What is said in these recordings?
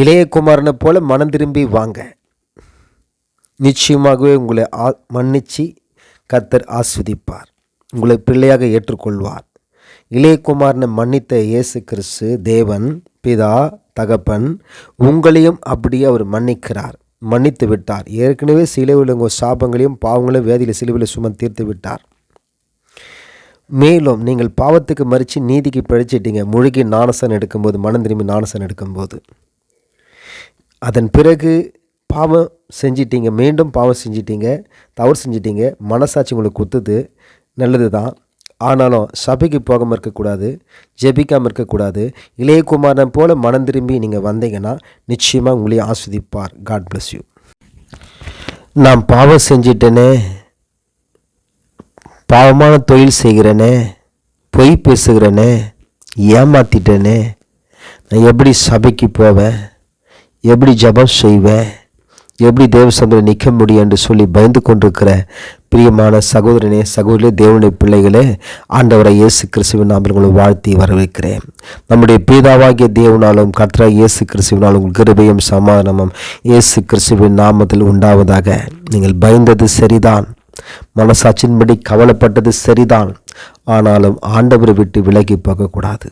இளையகுமாரனை போல மனம் திரும்பி வாங்க. நிச்சயமாகவே உங்களை ஆ மன்னிச்சு கத்தர் ஆஸ்வதிப்பார். உங்களை பிள்ளையாக ஏற்றுக்கொள்வார். இளையகுமாரனை மன்னித்த இயேசு கிறிஸ்து தேவன் பிதா தகப்பன் உங்களையும் அப்படியே அவர் மன்னிக்கிறார். மன்னித்து விட்டார். ஏற்கனவே சிலுவையில் உங்கள் சாபங்களையும் பாவங்களையும் வேதியில் சிலுவையில் சுமன் தீர்த்து விட்டார். மேலும் நீங்கள் பாவத்துக்கு மறித்து நீதிக்கு பிழைச்சிட்டீங்க. முழுகி நாணசன் எடுக்கும்போது மனம் திரும்பி நாணசன் எடுக்கும்போது. அதன் பிறகு பாவம் செஞ்சிட்டீங்க மீண்டும் பாவம் செஞ்சிட்டீங்க தவறு செஞ்சிட்டீங்க மனசாட்சி உங்களுக்கு குத்துது நல்லது தான் ஆனாலும் சபைக்கு போகாமல் இருக்கக்கூடாது ஜெபிக்காமல் இருக்கக்கூடாது. இளையகுமாரன் போல் மனம் திரும்பி நீங்கள் வந்தீங்கன்னா நிச்சயமாக உங்களையும் ஆஸ்வதிப்பார். காட் பிளஸ் யூ நான் பாவம் செஞ்சிட்டேனே பாவமான தொழில் செய்கிறேனே பொய் பேசுகிறேனே ஏமாத்திட்டேனே நான் எப்படி சபைக்கு போவேன்? எப்படி ஜபம் செய்வேன் எப்படி தேவசந்திர நிற்க முடியும் என்று சொல்லி பயந்து கொண்டிருக்கிற பிரியமான சகோதரனே சகோதரே தேவனுடைய பிள்ளைகளே ஆண்டவரை இயேசு கிறிஸ்துவின் நாம் உங்களை வாழ்த்தி வரவேற்கிறேன். நம்முடைய பீதாவாகிய தேவனாலும் கத்ரா இயேசு கிறிஸ்துவினாலும் கிருபையும் சமாதானமும் இயேசு கிறிஸ்துவின் நாமத்தில் உண்டாவதாக. நீங்கள் பயந்தது சரிதான். மனசாட்சியின்படி கவலைப்பட்டது சரிதான். ஆனாலும் ஆண்டவரை விட்டு விலகி போகக்கூடாது.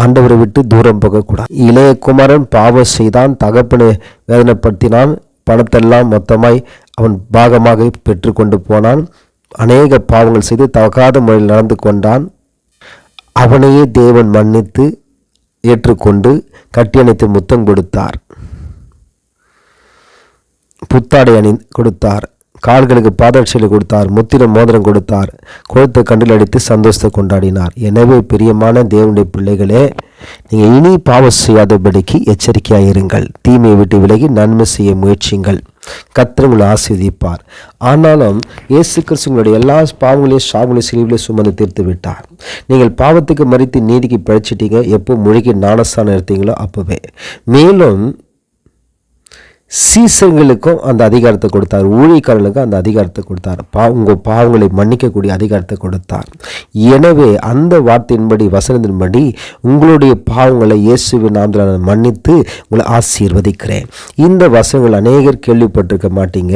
ஆண்டவரை விட்டு தூரம் போகக்கூடாது. இளைய குமாரன் பாவம் செய்தான் தகப்பனை வேதனைப்படுத்தினான் பணத்தெல்லாம் மொத்தமாய் அவன் பாகமாக பெற்றுக்கொண்டு போனான். அநேக பாவங்கள் செய்து தகாத முறையில் நடந்து கொண்டான். அவனையே தேவன் மன்னித்து ஏற்றுக்கொண்டு கட்டியணைத்து முத்தம் கொடுத்தார். புத்தாடை அணி கொடுத்தார். கால்களுக்கு பாதரட்சையில் கொடுத்தார் முத்திரம் மோதிரம் கொடுத்தார் கொழுத்த கண்டில் அடித்து சந்தோஷத்தை கொண்டாடினார். எனவே பிரியமான தேவனுடைய பிள்ளைகளே நீங்கள் இனி பாவம் செய்யாதபடிக்கு எச்சரிக்கையாக இருங்கள். தீமையை விட்டு விலகி நன்மை செய்ய முயற்சிங்கள் கத்திர உங்களை ஆசீர்வதிப்பார். ஆனாலும் இயேசு கிறிஸ்து உங்களுடைய எல்லா பாவங்களையும் சாவுகளையும் சிலுவிலையும் சுமந்து தீர்த்து விட்டார். நீங்கள் பாவத்துக்கு மறித்து நீதிக்கு பிழைச்சிட்டீங்க எப்போ மொழிக்கு நாணஸ்தானம் எடுத்தீங்களோ அப்போவே. மேலும் சீசர்களுக்கும் அந்த அதிகாரத்தை கொடுத்தார். ஊழியக்காரர்களுக்கும் அந்த அதிகாரத்தை கொடுத்தார். பா உங்கள் பாவங்களை மன்னிக்கக்கூடிய அதிகாரத்தை கொடுத்தார். எனவே அந்த வார்த்தையின்படி வசனத்தின்படி உங்களுடைய பாவங்களை இயேசுவின் நாமத்தில் நான் மன்னித்து உங்களை ஆசீர்வதிக்கிறேன். இந்த வசனங்கள் அநேகர் கேள்விப்பட்டிருக்க மாட்டீங்க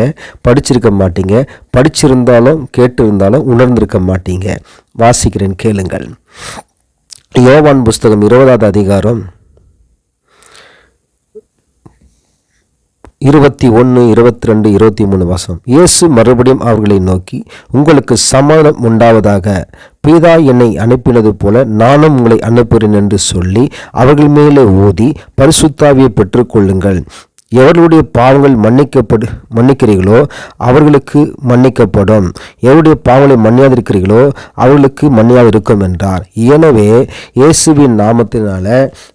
படிச்சிருக்க மாட்டீங்க படிச்சிருந்தாலும் கேட்டிருந்தாலும் உணர்ந்திருக்க மாட்டீங்க. வாசிக்கிறேன் கேளுங்கள். யோவான் புஸ்தகம் இருபதாவது அதிகாரம். இருபத்தி ஒன்று இருபத்தி ரெண்டு இருபத்தி மூணு வசனம். இயேசு மறுபடியும் அவர்களை நோக்கி உங்களுக்கு சமாதானம் உண்டாவதாக. பீதா என்னை அனுப்பினது போல நானும் உங்களை அனுப்புகிறேன் என்று சொல்லி அவர்கள் மேலே ஊதி பரிசுத்தாவியை பெற்றுக்கொள்ளுங்கள். எவர்களுடைய பாவங்கள் மன்னிக்கப்படு மன்னிக்கிறீர்களோ அவர்களுக்கு மன்னிக்கப்படும். எவருடைய பாவங்களை மன்னியாதிருக்கிறீர்களோ அவர்களுக்கு மன்னியாதிருக்கும் என்றார். எனவே இயேசுவின் நாமத்தினால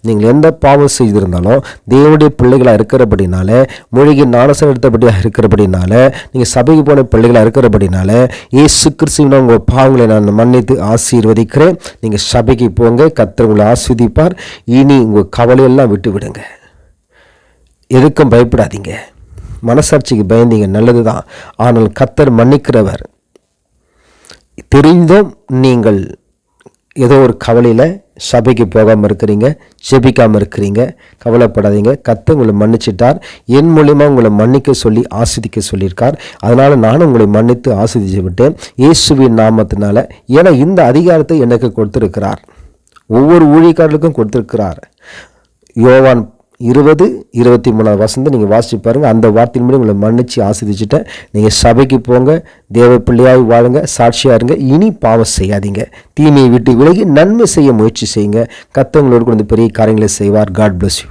நீங்கள் எந்த பாவம் செய்திருந்தாலும் தேவனுடைய பிள்ளைகளாக இருக்கிறபடினால மொழிகை ஞானசம் எடுத்தபடியாக இருக்கிறபடினால நீங்கள் சபைக்கு போன பிள்ளைகளாக இருக்கிறபடினால இயேசு கிறிஸ்துவின் உங்கள் பாவங்களை நான் மன்னித்து ஆசீர்வதிக்கிறேன். நீங்கள் சபைக்கு போங்க கத்தர் உங்களை ஆஸ்வதிப்பார். இனி உங்கள் கவலையெல்லாம் விட்டு விடுங்க எதுக்கும் பயப்படாதீங்க. மனசாட்சிக்கு பயந்தீங்க. நல்லது தான் ஆனால் கத்தர் மன்னிக்கிறவர். தெரிந்தும் நீங்கள் ஏதோ ஒரு கவலையில் சபைக்கு போகாமல் இருக்கிறீங்க செபிக்காமல் இருக்கிறீங்க கவலைப்படாதீங்க. கத்த உங்களை மன்னிச்சிட்டார். என் மூலிமா உங்களை மன்னிக்க சொல்லி ஆசிரிக்க சொல்லியிருக்கார். அதனால் நானும் உங்களை மன்னித்து ஆசிரிச்சு விட்டேன். இயேசுவின் நாமத்தினால ஏன்னா இந்த அதிகாரத்தை எனக்கு கொடுத்துருக்கிறார். ஒவ்வொரு ஊழியக்காரர்களுக்கும் கொடுத்துருக்கிறார். யோவான் இருபது இருபத்தி மூணாவது வசந்த நீங்கள் வாசிச்சு பாருங்கள் அந்த வார்த்தையின் மூலம் உங்களை மன்னிச்சு ஆசிரிச்சிட்டேன் நீங்கள் சபைக்கு போங்க தேவ பிள்ளையாய் வாழுங்க சாட்சியாக இருங்க. இனி பாவம் செய்யாதீங்க. தீமையை விட்டு விலகி நன்மை செய்ய முயற்சி செய்யுங்க. கத்தவங்களோடு கொண்டு பெரிய காரியங்களை செய்வார். God bless you